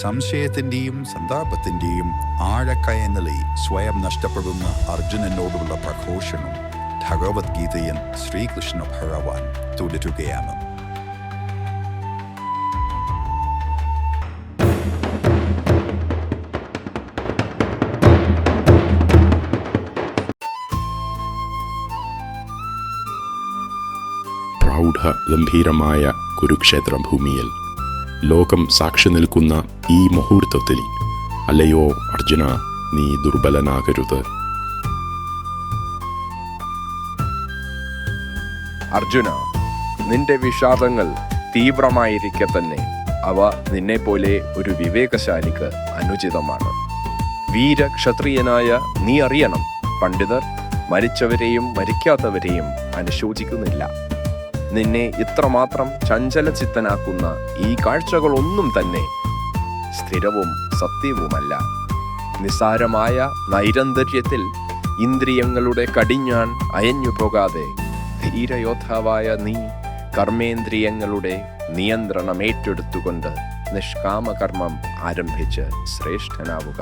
സംശയത്തിന്റെയും സന്താപത്തിന്റെയും ആഴക്കയങ്ങളിൽ സ്വയം നഷ്ടപ്പെടുന്ന അർജുനനോടുള്ള പ്രഘോഷണം ഭഗവത്ഗീതയിൽ ശ്രീകൃഷ്ണ ഭഗവാൻ തുടരുകയാണ് ഗംഭീരമായ കുരുക്ഷേത്ര ഭൂമിയിൽ ലോകം സാക്ഷി നിൽക്കുന്ന ഈ മുഹൂർത്തത്തിൽ അല്ലയോ അർജുന നീ ദുർബലനാകരുത്. അർജുന നിന്റെ വിഷാദങ്ങൾ തീവ്രമായിരിക്കെ തന്നെ. അവ നിന്നെ പോലെ ഒരു വിവേകശാലിക്ക് അനുചിതമാണ്. വീരക്ഷത്രിയനായ നീ അറിയണം. പണ്ഡിതർ മരിച്ചവരെയും മരിക്കാത്തവരെയും അനുശോചിക്കുന്നില്ല. നിന്നെ ഇത്രമാത്രം ചഞ്ചലചിത്തനാക്കുന്ന ഈ കാഴ്ചകളൊന്നും തന്നെ സ്ഥിരവും സത്യവുമല്ല. നിസാരമായ നൈരന്തര്യത്തിൽ ഇന്ദ്രിയങ്ങളുടെ കടിഞ്ഞാൻ അയഞ്ഞു പോകാതെ ധീരയോദ്ധാവായ നീ കർമ്മേന്ദ്രിയങ്ങളുടെ നിയന്ത്രണം ഏറ്റെടുത്തുകൊണ്ട് നിഷ്കാമകർമ്മം ആരംഭിച്ച് ശ്രേഷ്ഠനാവുക.